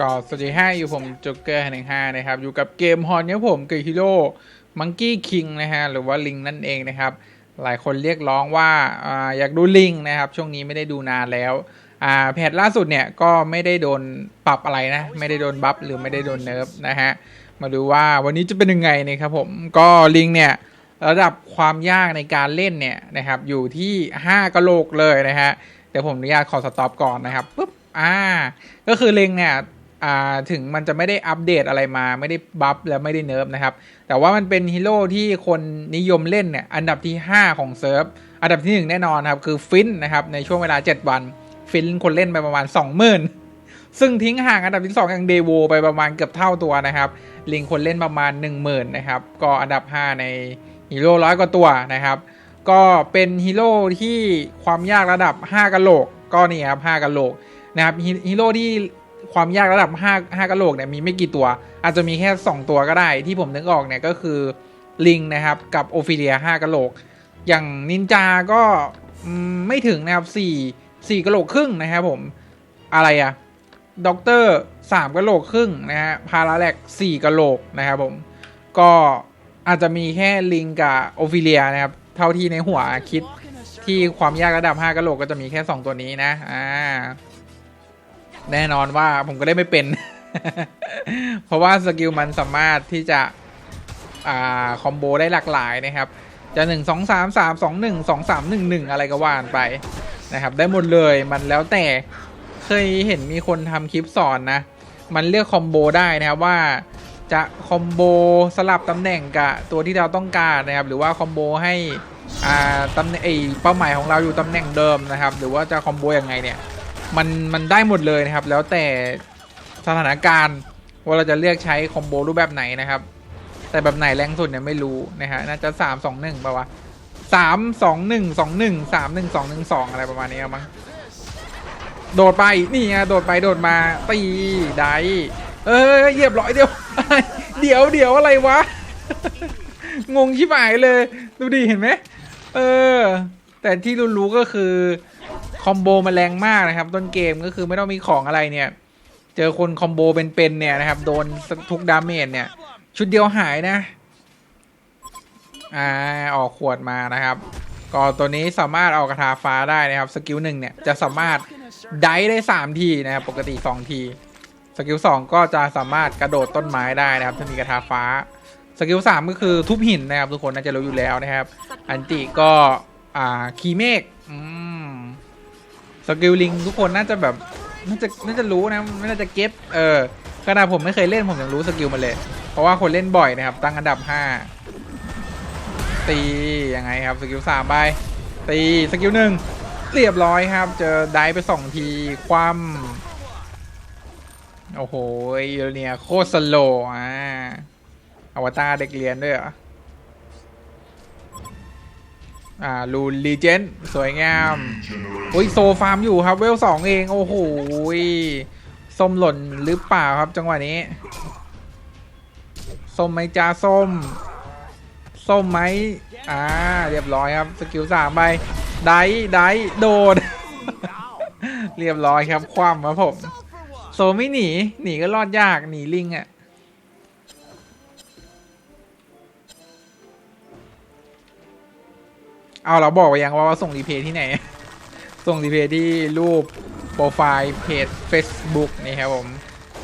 ก็สวัสดีห้าอยู่ผมจ็กเกอร์หนึ่งห้านะครับ อยู่กับเกมฮอนเนี่ยผมกับฮีโร่มังกี้คิงนะฮะ หรือว่าลิงนั่นเองนะครับ หลายคนเรียกร้องว่าอยากดูลิงนะครับ ช่วงนี้ไม่ได้ดูนานแล้วแพทล่าสุดเนี่ยก็ไม่ได้โดนปรับอะไรนะ ไม่ได้โดนบัฟหรือไม่ได้โดนเนิร์ฟนะฮะ มาดูว่าวันนี้จะเป็นยังไงนะครับผมก็ลิงเนี่ยระดับความยากในการเล่นเนี่ยนะครับอยู่ที่ 5กะโหลกเลยนะฮะเดี๋ยวผมอนุญาตขอสต็อปก่อนนะครับปุ๊บอ่า ก็คือเลงเนี่ย ถึงมันจะไม่ได้อัปเดตอะไรมาไม่ได้บัฟแล้วไม่ได้เนิร์ฟนะครับ แต่ว่ามันเป็นฮีโร่ที่คนนิยมเล่นเนี่ยอันดับที่ 5 ของเซิร์ฟ อันดับที่ 1 แน่นอนครับ คือฟินนะครับ ในช่วงเวลา 7 วัน ฟินคนเล่นไปประมาณ 20,000 ซึ่งทิ้งห่างอันดับที่ 2 อย่างเดโวไปประมาณเกือบเท่าตัวนะครับ ลิงคนเล่นประมาณ 10,000นะครับก็อันดับ 5 ในฮีโร่ร้อยกว่าตัวนะครับก็เป็นฮีโร่ที่ความยากระดับ 5กะโหลกก็นี่ครับ5กะโหลกนะครับฮีโร่ที่ ความยากระดับ5 5กะโหลกเนี่ยมีไม่กี่ตัว อาจจะมีแค่ 2 ตัวก็ได้ ที่ผมนึกออกเนี่ยก็คือลิงนะครับกับโอฟิเลีย5กะโหลก อย่างนินจาก็ไม่ถึงนะครับ4 4กะโหลกครึ่งนะครับผมอะไรอะด็อกเตอร์3กะโหลกครึ่งนะฮะพาราแลก4กะโหลกนะครับผมก็อาจจะมีแค่ลิงกับโอฟิเลียนะครับ เท่าที่ในหัวคิดที่ความยากระดับ5กะโหลกก็จะมีแค่2ตัวนี้นะอ่า แน่นอนว่าผมก็ได้ไม่เป็น เพราะว่าสกิลมันสามารถที่จะอ่าคอมโบได้หลากหลายนะครับ จะ 1 2 3 3 2 1 2 3 1 1 อะไรก็ว่านไปนะครับ ได้หมดเลยมันแล้วแต่เคยเห็นมีคนทำคลิปสอนนะ มันเลือกคอมโบได้นะครับว่าจะคอมโบสลับตำแหน่งกับตัวที่เราต้องการนะครับ หรือว่าคอมโบให้อ่าตำแหน่งเป้าหมายของเราอยู่ตำแหน่งเดิมนะครับ หรือว่าจะคอมโบยังไงเนี่ย มันมันได้หมดเลยนะครับ แล้วแต่สถานการณ์ว่าเราจะเลือกใช้คอมโบรูปแบบไหนนะครับ แต่แบบไหนแรงสุดเนี่ยไม่รู้นะฮะน่าจะสามสองหนึ่งป่าวะสามสองหนึ่งสองหนึ่งสามหนึ่งสองหนึ่งสองอะไรประมาณนี้มั้งโดดไปนี่ไงโดดไปโดดมาตีได้เออเหยียบร้อยเดียวเดี๋ยวเดี๋ยวอะไรวะ งงชิบหายเลย ดูดิเห็นไหมเออ แต่ที่รู้ๆก็คือ คอมโบมันแรงมากนะครับ ต้นเกมก็คือไม่ต้องมีของอะไรเนี่ย เจอคนคอมโบเป็นๆเนี่ยนะครับ โดนทุกดาเมจเนี่ย ชุดเดียวหายนะ อ่าออกขวดมานะครับ ก็ตัวนี้สามารถเอากระทาฟ้าได้นะครับสกิลหนึ่งเนี่ยจะสามารถได้ได้3ทีนะครับปกติ 2 ทีสกิล2ก็จะสามารถกระโดดต้นไม้ได้นะครับ ถ้ามีกระทาฟ้าสกิล3ก็คือทุบหินนะครับ ทุกคนน่าจะรู้อยู่แล้วนะครับ อันติก็อ่าคีเมกอืม สกิลลิงทุกคนน่าจะแบบน่าจะน่าจะรู้นะไม่น่าจะเก็ตเออขนาดผมไม่เคยเล่นผมยังรู้สกิลมันเลย เพราะว่าคนเล่นบ่อยนะครับ ตั้งอันดับ 5 ตียังไงครับสกิลสามไปตีสกิลหนึ่งเรียบร้อยครับ เจอได้ไปสองทีคว่ำโอ้โหเอเนียโคตรสโลอ่าอวตารเด็กเรียนด้วยเหรอ อ่าลูนลีเจนสวยงามอุ้ยโซฟาร์มอยู่ครับเวลสองเองโอ้โหส้มหล่นหรือเปล่าครับจังหวะนี้ส้มไหมจ้าส้มส้มไหมอ่าเรียบร้อยครับสกิลสามไปได้ได้โดดเรียบร้อยครับคว่ำครับผมโซไม่หนีหนีก็รอดยากหนีลิงอะ่ะ เอาเราบอกไปยังว่าว่าส่งรีเพย์ที่ไหน ส่งรีเพย์ที่รูปโปรไฟล์เพจ Facebook นี่ครับผม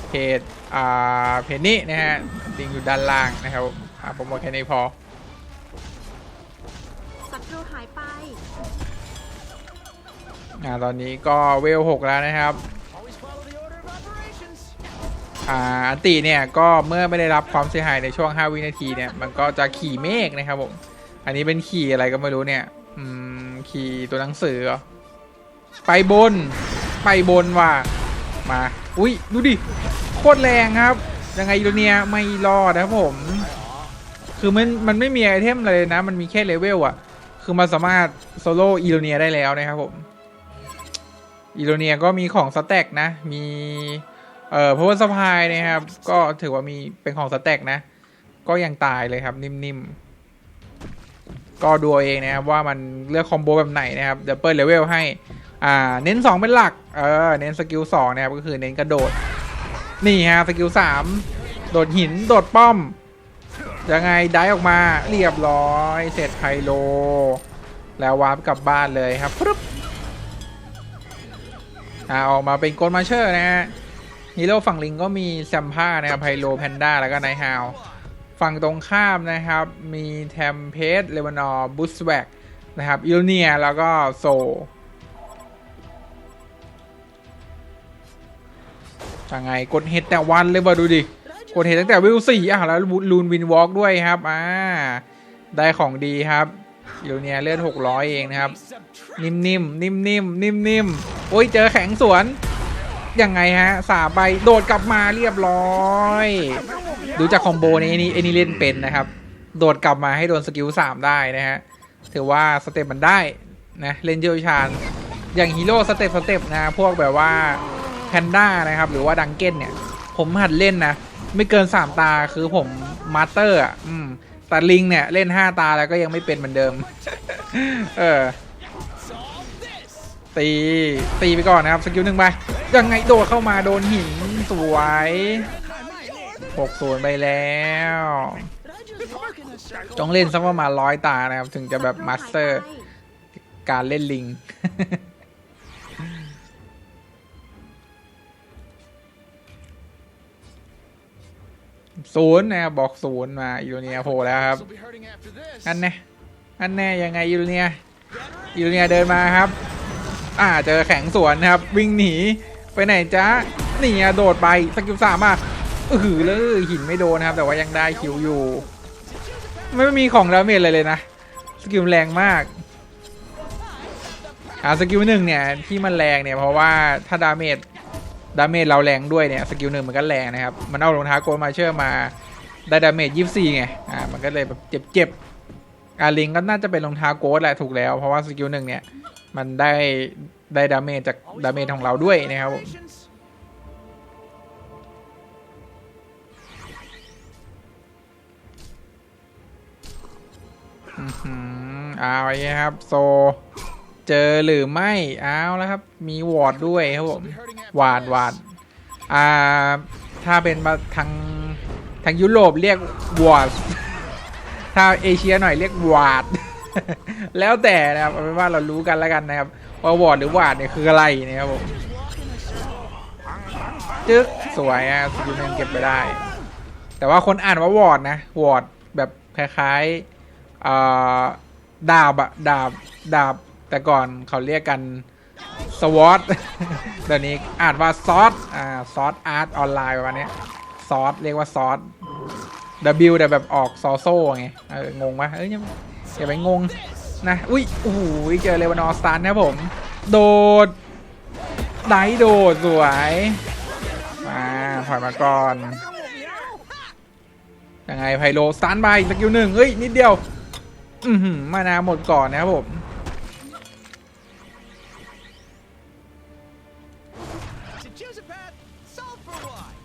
เพจอ่าเพจนี้นะฮะลิงก์อยู่ด้านล่างนะครับผมอ่าผมบอกแค่นี้พอศัตรูหายไปอ่าตอนนี้ก็เวลหกแล้วนะครับอ่าอันติเนี่ยก็เมื่อไม่ได้รับความเสียหายในช่วง 5 วินาทีเนี่ย มันก็จะขี่เมฆนะครับผม อันนี้เป็นขี่อะไรก็ไม่รู้เนี่ย อืม ขี่ตัวหนังสือไปบน ไปบนว่ะ มา อุ้ยดูดิ โคตรแรงครับ ยังไงอิโรเนียไม่รอดนะครับผม คือมันมันไม่มีไอเทมเลยนะ มันมีแค่เลเวลอะคือมันสามารถโซโล่อิโรเนียได้แล้วนะครับผม อิโรเนียก็มีของสแต็กนะ มีเอ่อพาวเวอร์สปายนะครับ ก็ถือว่ามีเป็นของสแต็กนะ ก็ยังตายเลยครับนิ่มๆ ก็ดูเองนะครับว่ามันเลือกคอมโบแบบไหนนะครับเดี๋ยวเปิดเลเวลให้อ่าเน้น 2 เป็นหลักเออเน้นสกิล2นะครับก็คือเน้นกระโดด นี่ฮะสกิลสามโดดหินโดดป้อมยังไงได้ออกมาเรียบร้อยเสร็จไพโล แล้ววาร์ปกลับบ้านเลยครับปึ๊บอ่าออกมาเป็นโกลมาเชอร์นะฮะฮีโร่ฝั่งลิงก็มีแซมผ้านะครับไพโลแพนด้าแล้วก็ไนฮาว ฝั่งตรงข้ามนะครับ มีแทมเพสเลวานอร์บุสแวกนะครับอิลเนียแล้วก็โซยังไงกดเฮดแต่วันเลยบ่ดูดิ กดเห็นตั้งแต่วิวสี่อะแล้วลูนวินวอล์กด้วยครับอ่าได้ของดีครับอิลเนียเลื่อนหกร้อยเองนะครับ นิ่มๆนิ่มๆนิ่มๆโอ้ยเจอแข็งสวน ยังไงฮะสาไปโดดกลับมาเรียบร้อย ดูจากคอมโบนี้อนี่ไอ้นี่เล่นเป็นนะครับ โดดกลับมาให้โดนสกิลสามได้นะฮะถือว่าสเต็ปมันได้นะเล่นเชี่ยวชาญอย่างฮีโร่สเต็ปสเต็ปนะพวกแบบว่าแพนด้านะครับ หรือว่าดังเก้นเนี่ย ผมหัดเล่นนะ ไม่เกินสามตาคือผมมาสเตอร์อะแต่ลิงเนี่ย เล่นห้าตาแล้วก็ยังไม่เป็นเหมือนเดิม เออ ตีตีไปก่อนนะครับสกิลหนึ่งไปยังไงโดดเข้ามาโดนหินสวยหกศูนย์ไปแล้วต้องเล่นสักประมาณร้อยตานะครับ ถึงจะแบบมาสเตอร์การเล่นลิง ศูนย์นะครับบอกศูนย์มายูเนียโผล่แล้วครับ อันแน่อันแน่ยังไงยูเนียยูเนียเดินมาครับ อ่าเจอแข็งสวนนะครับ วิ่งหนีไปไหนจ๊ะนี่โดดไปสกิลสามอะอือหือเลยหินไม่โดนนะครับ แต่ว่ายังได้คิวอยู่ ไม่มีของดาเมจเลยเลยนะสกิลแรงมากอ่าสกิลหนึ่งเนี่ยที่มันแรงเนี่ยเพราะว่าถ้าดาเมจดาเมจเราแรงด้วยเนี่ยสกิลหนึ่งมันก็แรงนะครับ มันเอารองเท้าโกลมาเชอร์มาได้ดาเมจยี่สี่ไงอ่ามันก็เลยแบบเจ็บๆอาลิงก็น่าจะเป็นรองเท้าโกลแหละถูกแล้ว เพราะว่าสกิลหนึ่งเนี่ย มันได้ได้ดาเมจจากดาเมจของเราด้วยนะครับผมอื้อหือเอาไว้ครับ โซ เจอหรือไม่เอาแล้วครับ มีวอร์ดด้วยครับผมวาดวาดอ่า ถ้าเป็นมาทางทางยุโรปเรียกวอร์ดถ้าเอเชียหน่อยเรียกวาด แล้วแต่นะครับเอาเป็นว่าเรารู้กันแล้วกันนะครับว่าวอร์ดหรือวาดเนี่ยคืออะไรนะครับผมจึ๊กสวยอะสกิลนึงเก็บไปได้ แต่ว่าคนอ่านว่าวอร์ดนะวอร์ดแบบคล้ายๆดาบอะดาบดาบแต่ก่อนเขาเรียกกันสวอตเดี๋ยวนี้อ่านว่าซอสอ่าซอสอาร์ตออนไลน์ประมาณนี้ซอสเรียกว่าซอส W แต่แบบออกซอโซ่ไงเอองงปะเอ้ยย่าอย่าไปงง นะอุ้ยโอ้โหเจอเลวานอสตันนะผม โดดไดโดดสวยมาถอยมาก่อนยังไงไพโลสตันไปสกิลหนึ่งเอ้ย นิดเดียว อือหือมานาหมดก่อนนะครับผม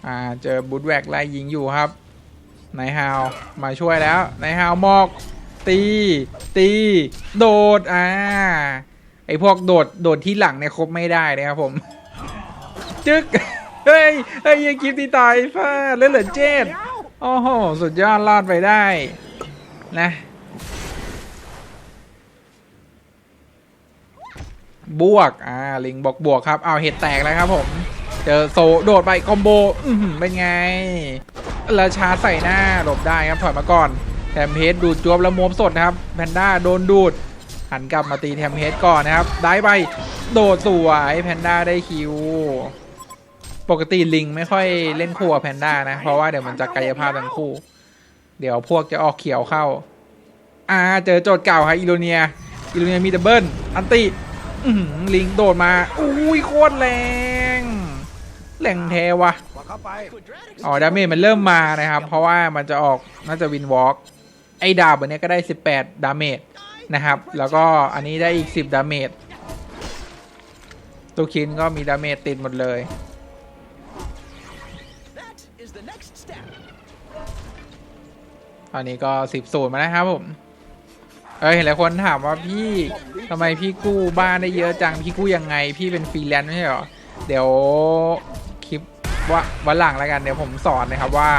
อ่าเจอบูทแวกไล่ยิงอยู่ครับนายฮาวมาช่วยแล้วนายฮาวมอก ตี ตี โดด อ่า ไอพวกโดด โดดที่หลังเนี่ยครบไม่ได้นะครับผม จึ๊ก เฮ้ย เฮ้ยยังกิฟตีตายฟาดเลือเหลือเจ็ดโอ้โห สุดยอดรอดไปได้ นะบวก อ่า ลิงบอกบวกครับ เอาเห็ดแตกแล้วครับผม เจอโซโดดไปคอมโบ อือหือเป็นไงราชาใส่หน้าหลบได้ครับถอยมาก่อน มเพสดูดจวบแล้วมวมสดนะครับแพนด้าโดนดูด หันกลับมาตีแทมเพสก่อนนะครับ ได้ไปโดดสวยแพนด้าได้คิว ปกติลิงไม่ค่อยเล่นคู่กับแพนด้านะ เพราะว่าเดี๋ยวมันจะกายภาพทั้งคู่ เดี๋ยวพวกจะออกเขียวเข้า อ่าเจอโจทย์เก่าครับอิโรเนียอิโรเนียมีดับเบิลอันตี้ลิงโดดมาอุ้ยโคตรแรงแรงแทวะอ๋อดาเมจมันเริ่มมานะครับ เพราะว่ามันจะออกน่าจะวินวอล์ก ไอ้ดาบอันนี้ก็ได้ 18 ดาเมจนะครับ แล้วก็อันนี้ได้อีก 10 ดาเมจตัวคินก็มีดาเมจติดหมดเลย That is the next step ตอนนี้ก็10ศูนย์มานะครับผม เอ้ยเห็นหลายคนถามว่าพี่ทำไมพี่กู้บ้านได้เยอะจัง พี่กู้ยังไง พี่เป็นฟรีแลนซ์ไม่ใช่หรอ เดี๋ยวคลิปว่าวันหลังแล้วกัน เดี๋ยวผมสอนนะครับว่า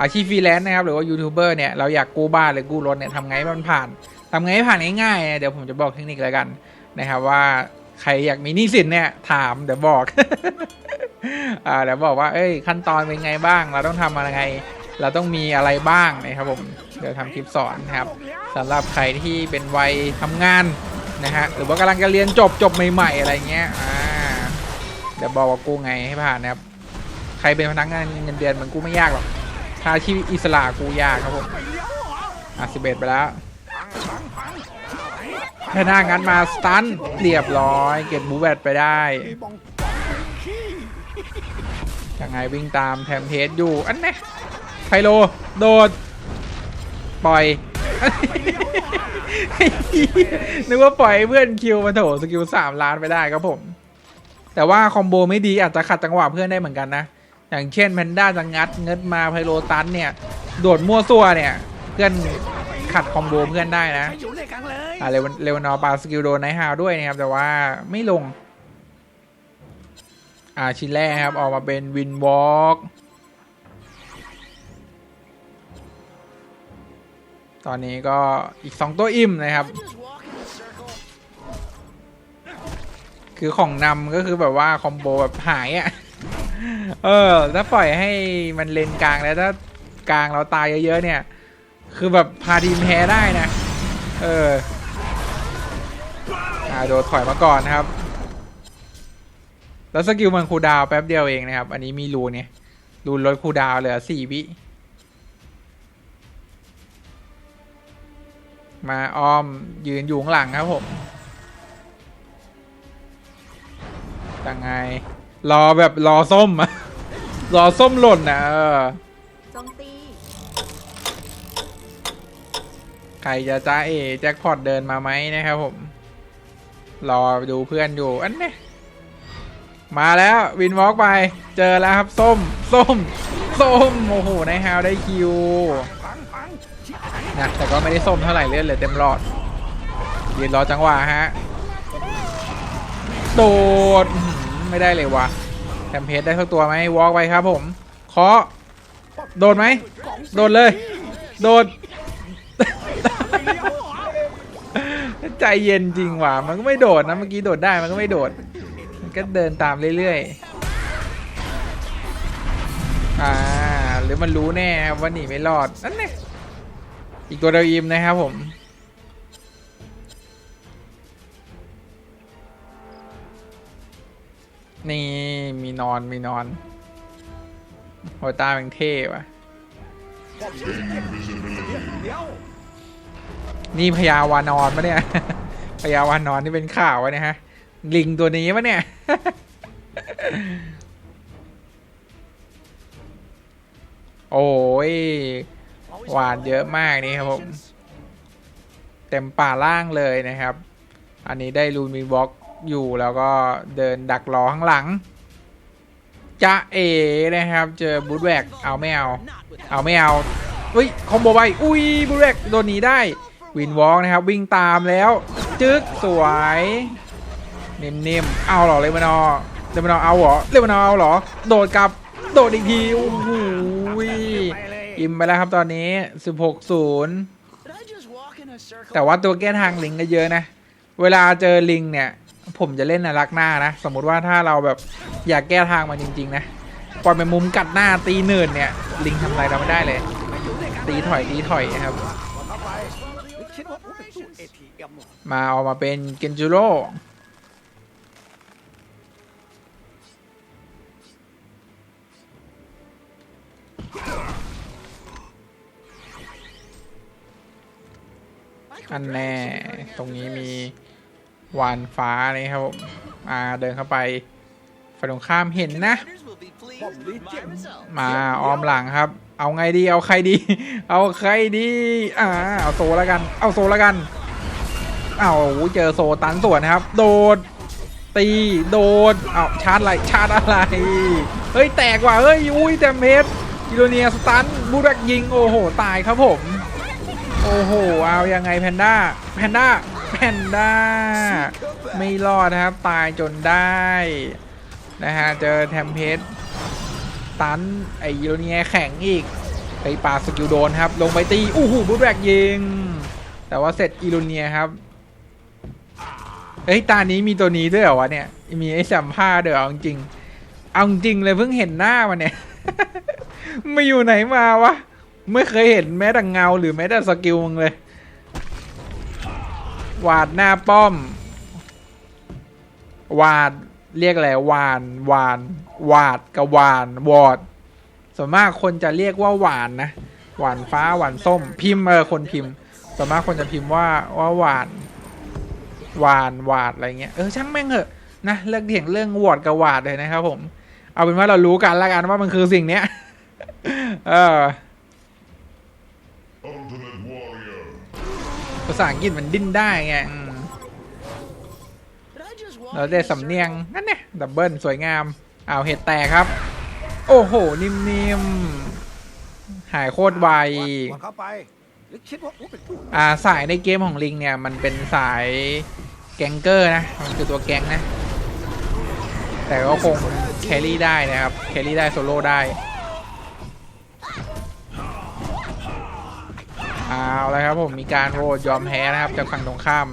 อาชีพฟรีแลนซ์นะครับหรือว่ายูทูบเบอร์เนี่ยเราอยากกู้บ้านหรือกู้รถเนี่ยทำไงให้มันผ่านทำไงให้ผ่านง่ายๆเดี๋ยวผมจะบอกเทคนิคแล้วกันนะครับว่าใครอยากมีหนี้สินเนี่ยถามเดี๋ยวบอกอ่าเดี๋ยวบอกว่าเอ้ยขั้นตอนเป็นไงบ้าง เราต้องทำอะไรไง เราต้องมีอะไรบ้างนะครับผมเดี๋ยวทำคลิปสอนนะครับสำหรับใครที่เป็นวัยทำงานนะฮะหรือว่ากำลังจะเรียนจบจบใหม่ๆอะไรเงี้ยอ่าเดี๋ยวบอกว่ากู้ไงให้ผ่านนะครับใครเป็นพนักงานเงินเดือนมันกู้ไม่ยากหรอกาอาชีพอิสระกูยากครับผมอะสิบเอ็ดไปแล้วแค่หน้างั้นมาสตันเรียบร้อย เก็บบูแบตไปได้ยังไงวิ่งตามแทมเพสอยู่ อันนี้ไพโล โดด ปล่อย นึกว่าปล่อยเพื่อนคิวมาโถสกิลสามล้านไปได้ครับผม แต่ว่าคอมโบไม่ดีอาจจะขัดจังหวะเพื่อนได้เหมือนกันนะ อย่างเช่นแพนด้าจะงัดเงิดมาไพโลตันเนี่ย โดดมั่วซั่วเนี่ย เพื่อนขัดคอมโบเพื่อนได้นะไปอยู่ด้วยกันเลยอ่าเรวันเรวานอปาสกิลโดนไนท์ฮาวด้วยนะครับ แต่ว่าไม่ลง อ่าชิ้นแรกครับ ออกมาเป็นวินวอล์กตอนนี้ก็อีก 2 ตัวอิ่มนะครับ คือของนำก็คือแบบว่าคอมโบแบบหายอะ่ะ เออ ถ้าปล่อยให้มันเลนกลางแล้วถ้ากลางเราตายเยอะๆเนี่ย คือแบบพาทีมแพ้ได้นะ เอออาโดดถอยมาก่อนนะครับ แล้วสกิลมันคูดาวแป๊บเดียวเองนะครับ อันนี้มีรูเนี่ยรูลดคูดาวเหลือสี่วิมาอ้อมยืนอยู่ข้างหลังครับผมยังไง รอแบบรอส้มอะรอส้มหล่นนะเออโจมตีใครจะจ้าเอแจ็คพอตเดินมาไหมนะครับผม รอดูเพื่อนอยู่อันนี้มาแล้ววินวอล์กไป เจอแล้วครับส้ม ส้ม ส้ม โอ้โหในฮาวได้คิวนะแต่ก็ไม่ได้ส้มเท่าไหร่เลือดเหลยเต็มหลอดยืนรอจังหวะฮะ โดด ไม่ได้เลยวะแคมเพสได้สักตัวไหมวอล์กไปครับผมเคาะโดดไหมโดดเลย โดดใจเย็นจริงว่ะมันก็ไม่โดดนะเมื่อกี้โดดได้มันก็ไม่โดด มันก็เดินตามเรื่อยๆอ่าหรือมันรู้แน่ว่าหนีไม่รอดนั่นแน่อีกตัวเดียวอิมนะครับผม นี่มีนอนมีนอนโหตาเป็นเท่ว่ะ นี่พญาวานอนปะเนี่ยพญาวานอนนี่เป็นข่าววะเนี่ยฮะ ลิงตัวนี้ปะเนี่ย โอ้ยหวานเยอะมากนี่ครับผม เต็มป่าล่างเลยนะครับ อันนี้ได้ลูมินบล็อก อยู่แล้วก็เดินดักรอข้างหลังจะเอนะครับ เจอบูทแวกเอาไม่เอา เอาไม่เอาอุ้ยคอมโบไปอุ้ยบูทแวกโดนหนีได้วินวอล์กนะครับ วิ่งตามแล้วจึ๊กสวยนิ่มๆเอาหรอเลมานอร์เลมานอเอาเหรอเลมานอเอาหรอ โดดกลับโดดอีกทีโอ้โหไปเลยอิ่มไปแล้วครับตอนนี้ 16 0 แต่ว่าตัวแก้ทางลิงก็เยอะนะ เวลาเจอลิงเนี่ย ผมจะเล่นนะรักหน้านะ สมมุติว่าถ้าเราแบบอยากแก้ทางมันจริง ๆ นะปล่อยไปมุมกัดหน้าตีเนินเนี่ย ลิงทำอะไรเราไม่ได้เลย ตีถอยตีถอยนะครับมเป็นตู้ ATM เหรอมาออกมาเป็นเกนจูโร่อันแน่ ตรงนี้มี วานฟ้านี่ครับผมมาเดินเข้าไปฝ่ายตรงข้ามเห็นนะ มาออมหลังครับ เอาไงดีเอาใครดี เอาใครดีอ่าเอาโซแล้วกัน เอาโซแล้วกันเอาเจอโซตันส่วนครับ โดดตีโดดเอาชาร์จอะไรชาร์จอะไรเฮ้ยแตกว่ะเฮ้ยอุ้ยแตมเพชรกิโลเนียสตันบูแบกยิงโอ้โหตายครับผม โอ้โหเอายังไงแพนด้าแพนด้า พนด้า ไม่รอดนะครับ ตายจนได้ นะฮะ เจอแทมเพชรตัน ไอยูโรเนียแข็งอีก ไปปาสกิลโดนครับ ลงไปตีอู้หูบูแบกยิง แต่ว่าเสร็จอีโรเนียครับเฮ้ย ตานี้มีตัวนี้ด้วยเหรอวะเนี่ย มีไอ้สัมภาษณ์ด้วยเหรอเอาจริง เอาจริงเลยเพิ่งเห็นหน้ามันเนี่ยไม่อยู่ไหนมาวะ ไม่เคยเห็นแม้แต่เงาหรือแม้แต่สกิลมึงเลย วาดหน้าป้อม วาดเรียกอะไรวาน วาน วาดกับวาน วอด ส่วนมากคนจะเรียกว่าหวานนะ หวานฟ้าหวานส้ม พิมพ์เออคนพิมพ์ ส่วนมากคนจะพิมพ์ว่าว่าหวาน หวานวาดอะไรเงี้ย เออช่างแม่งเหอะนะเลิกเถียงเรื่องวอดกับวาดเลยนะครับผม เอาเป็นว่าเรารู้กันแล้วกันว่ามันคือสิ่งเนี้ย เออ ภาษาอังกฤษมันดิ้นได้ไงอืมเราได้สำเนียงนั่นเนี่ยดับเบิลสวยงามอ้าวเห็ดแตกครับ โอ้โห นิ่มๆ หายโคตรไววางเข้าไปหรือคิดว่าโอ้เป็นตู้อ่าสายในเกมของลิงเนี่ย มันเป็นสายแกงเกอร์นะ มันคือตัวแกงนะ แต่ก็คงแครี่ได้นะครับ แครี่ได้โซโล่ได้ เอาแล้วครับผมมีการโหวตยอมแพ้นะครับจากฝั่งตรงข้าม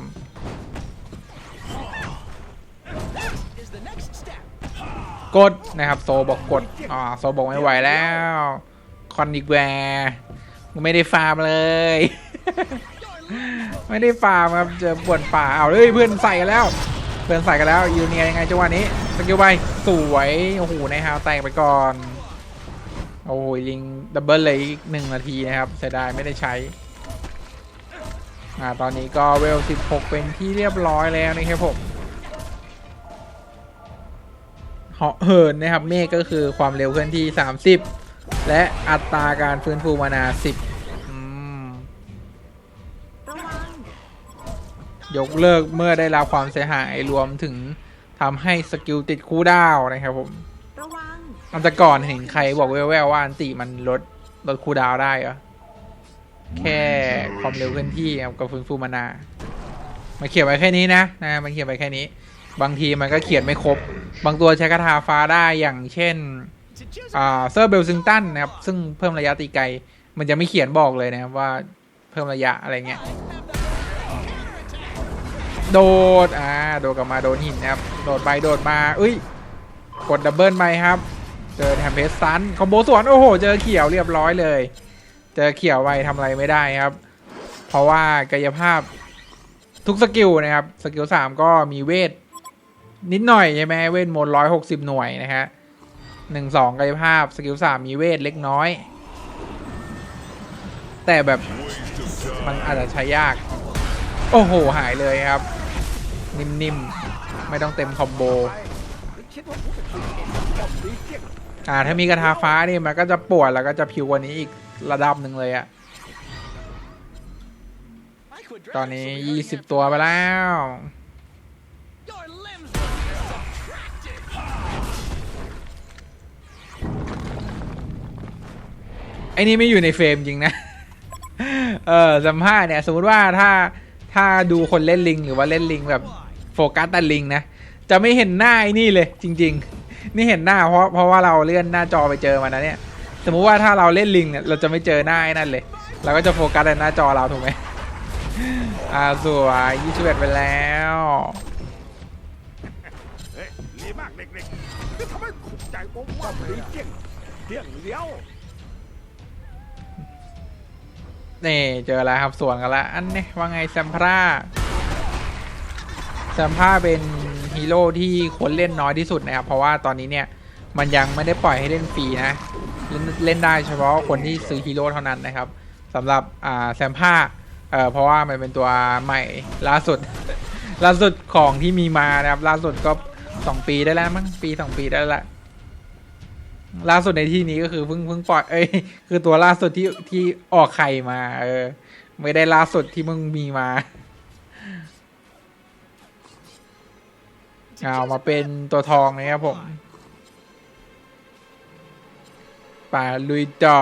กดนะครับโซบอกกดอ่าโซบอกไม่ไหวแล้วคอนดิแวร์ไม่ได้ฟาร์มเลย ไม่ได้ฟาร์มครับเจอปวดป่าเอาเลยเพื่อนใส่กันแล้ว เพื่อนใส่กันแล้วยูเนียยังไงจังหวะนี้สกิลไปสวยโอ้โหในฮาวแตกไปก่อนโอ้ยลิงดับเบิลเลยอีกหนึ่งนาทีนะครับเสียดายไม่ได้ใช้ อ่าตอนนี้ก็เวล 16 เป็นที่เรียบร้อยแล้วนะครับผมเหาะเหินนะครับเมฆก็คือความเร็วเคลื่อนที่ 30 และอัตราการฟื้นฟูมานา 10อืมระวังยกเลิกเมื่อได้รับความเสียหายรวมถึงทำให้สกิลติดคู่ดาวน์นะครับผมระวังอันแต่ก่อนเห็นใครบอกแว่วๆว่าอันติมันลดลดคูลดาวน์ได้เหรอ แค่ความเร็วเคลื่อนที่ครับกับฟื้นฟูมานามันเขียนไว้แค่นี้นะนะมันเขียนไว้แค่นี้ บางทีมันก็เขียนไม่ครบ บางตัวใช้คาถาฟ้าได้อย่างเช่นอ่าเซอร์เบลซิงตันนะครับซึ่งเพิ่มระยะตีไกล มันจะไม่เขียนบอกเลยนะครับว่าเพิ่มระยะอะไรเงี้ยโดด อ่า โดดกลับมาโดนหินนะครับ โดดไปโดดมาอุ้ย กดดับเบิลไปครับ เจอแทมเพสซันคอมโบสวน โอ้โห เจอเขียวเรียบร้อยเลย เจอเขี่ยวไปทำอะไรไม่ได้ครับ เพราะว่ากายภาพทุกสกิลนะครับ สกิลสามก็มีเวท นิดหน่อยใช่ไหมเวทมนต์ร้อยหกสิบหน่วยนะฮะหนึ่งสองกายภาพ สกิลสามมีเวทเล็กน้อย แต่แบบมันอาจจะใช้ยาก โอ้โห หายเลยครับ นิ่มๆ ไม่ต้องเต็มคอมโบอ่าถ้ามีกระทาฟ้านี่มันก็จะปวดแล้วก็จะผิวกว่านี้อีก ระดับหนึ่งเลยอะตอนนี้20ตัวไปแล้วไอ้นี่ไม่อยู่ในเฟรมจริงนะ เออสัมภาษณ์เนี่ย สมมติว่าถ้าถ้าดูคนเล่นลิง หรือว่าเล่นลิงแบบโฟกัสแต่ลิงนะ จะไม่เห็นหน้าไอ้นี่เลยจริง ๆ นี่เห็นหน้าเพราะเพราะว่าเราเลื่อนหน้าจอไปเจอมันนะเนี่ย สมมุติว่าถ้าเราเล่นลิงเนี่ยเราจะไม่เจอหน้าไอ้นั่นเลย เราก็จะโฟกัสแต่หน้าจอเราถูกไหมอ่าสวยยี่สิบเอ็ดไปแล้วเฮ้ยดีมากเด็กๆจะทำให้ถูกใจผมว่าดีเจียงเจียงเลี้ยวนี่เจอแล้วครับส่วนกันล้วอันนี้ว่าไงแซมพราแซมพราเป็นฮีโร่ที่คนเล่นน้อยที่สุดนะครับเพราะว่าตอนนี้เนี่ย มันยังไม่ได้ปล่อยให้เล่นฟรีนะ เล่นเล่นได้เฉพาะคนที่ซื้อฮีโร่เท่านั้นนะครับสำหรับอ่าแซมพราเอ่อเพราะว่ามันเป็นตัวใหม่ล่าสุด ล่าสุดของที่มีมานะครับ ล่าสุดก็สองปีได้แล้วมั้งปีสองปีได้แล้วละล่าสุดในที่นี้ก็คือเพิ่งเพิ่งปล่อยเอ้ยคือตัวล่าสุดที่ที่ออกไข่มา เออ ไม่ได้ล่าสุดที่มึงมีมาเอามาเป็นตัวทองนะครับผม ไปลุยจอ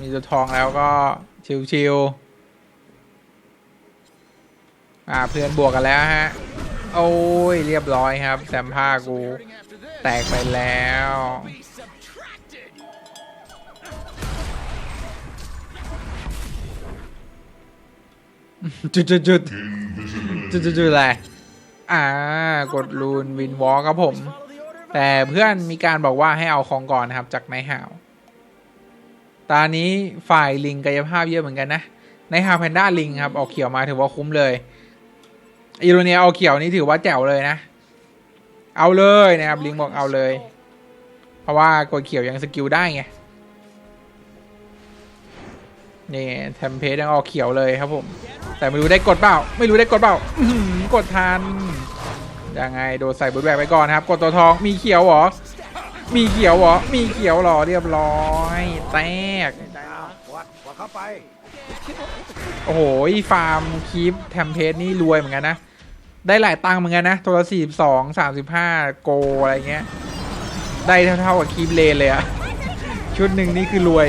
มีตัวทองแล้วก็ชิวๆอ่าเพื่อนบวกกันแล้วฮะ โอ้ยเรียบร้อยครับแซมผ้ากู แตกไปแล้วจุดจุดจุดจุดจุดอะไรอ่า กดลูนวินวอลครับผม แต่เพื่อนมีการบอกว่าให้เอาของก่อนนะครับจากนายหาว ตอนนี้ฝ่ายลิงกายภาพเยอะเหมือนกันนะ ในายห่าแพนด้าลิงครับออกเขียวมาถือว่าคุ้มเลยอีโรเนียเอาเขียวนี่ถือว่าแจ๋วเลยนะ เอาเลยนะครับลิงบอกเอาเลย เพราะว่ากดเขียวยังสกิลได้ไงนี่เทมเพสยังออกเขียวเลยครับผม แต่ไม่รู้ได้กดเปล่า ไม่รู้ได้กดเปล่ากดทันยังไงโดนใส่บุญแบกไปก่อนนะครับ กดตัวทองมีเขียวเหรอ มีเขียวเหรอ มีเขียวเหรอเรียบร้อย แตกอ้าววัดวัดเข้าไปโอ้โหฟาร์มคีปแทมเพสนี่รวยเหมือนกันนะ ได้หลายตังค์เหมือนกันนะ ตัวละสี่สองสามสิบห้าโกอะไรเงี้ย ได้เท่าๆกับคีปเลนเลยอะ ชุดหนึ่งนี่คือรวย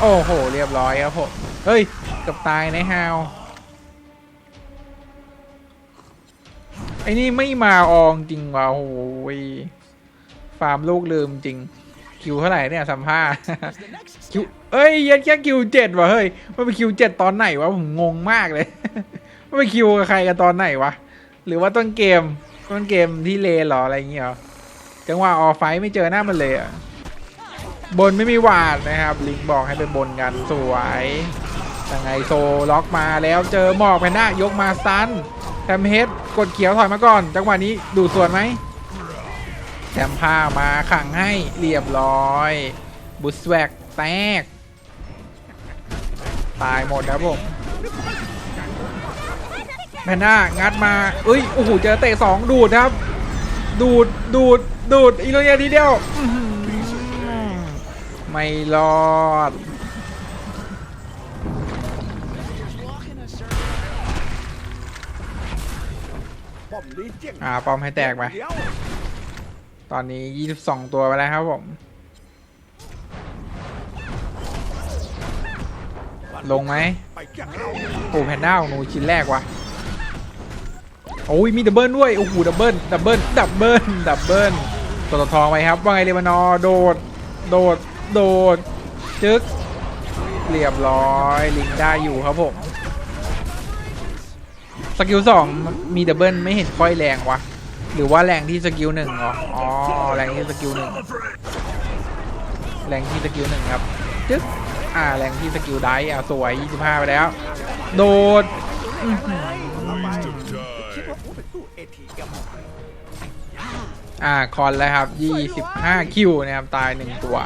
โอ้โห เรียบร้อยครับผมเฮ้ยเกับตายในฮาว ไอ้นี่ไม่มาอองจริงว่ะโอ้โหย ฟาร์มลูกลืมจริงคิวเท่าไหร่เนี่ยสัมภาษณ์คิวเอ้ยยัดแค่คิวเจ็ดวะเฮ้ยมันเป็นคิวเจ็ดตอนไหนวะผมงงมากเลยมันไปคิวกับใครกันตอนไหนวะหรือว่าต้นเกมต้นเกมที่เลนเหรออะไรอย่างเงี้ยเหรอจังหวะออฟไฟไม่เจอหน้ามันเลยอะบนไม่มีหวาดนะครับ ลิงบอกให้ไปบนกันสวยยังไงโซล็อกมาแล้วเจอหมอกแพนด้ายกมาซันแทมเฮดกดเขียวถอยมาก่อน จังหวะนี้ดูส่วนไหม แถมผ้ามาขังให้เรียบร้อย บุสแวกแตก ตายหมดครับผมแพนด้างัดมาเอ้ยโอ้โหเจอเตะสองดูดครับ ดูดดูดดูดอีโรเนียทีเดียวไม่รอดป้อมลีเจี้ยงอ่าปอมให้แตกไป ตอนนี้ 22 ตัวไปแล้วครับผม ลงไหมโอ้แพนด้าของหนูชิ้นแรกว่ะ โอ้ย มีดับเบิลด้วย โอ้โห ดับเบิล ดับเบิล ดับเบิล ดับเบิลตัวทองไปครับ ว่าไงเรมานอโดด โดด โดด จึ๊ก เรียบร้อย ลิงได้อยู่ครับผม สกิลสองมีดับเบิลไม่เห็นค่อยแรงวะ หรือว่าแรงที่สกิลหนึ่งเหรออ๋อแรงที่สกิลหนึ่งแรงที่สกิลหนึ่งครับจึ๊กอ่าแรงที่สกิลได้อะสวย 25 ไปแล้ว โดดอื้อหือเข้าไปคิดว่าผมเป็นตู้เอทีเอ็มอ่าคอนแล้วครับ 25 คิวนะครับ ตาย 1 ตัว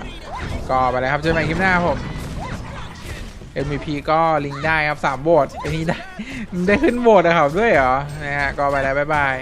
ก็ไปเลยครับเจอกันคลิปหน้าผม MVP ก็ลิงได้ครับ 3โหวตไอ้นี่ได้ ได้ขึ้นโหวตนะครับด้วยเหรอ นะฮะ ก็ไปแล้ว บ๊ายบาย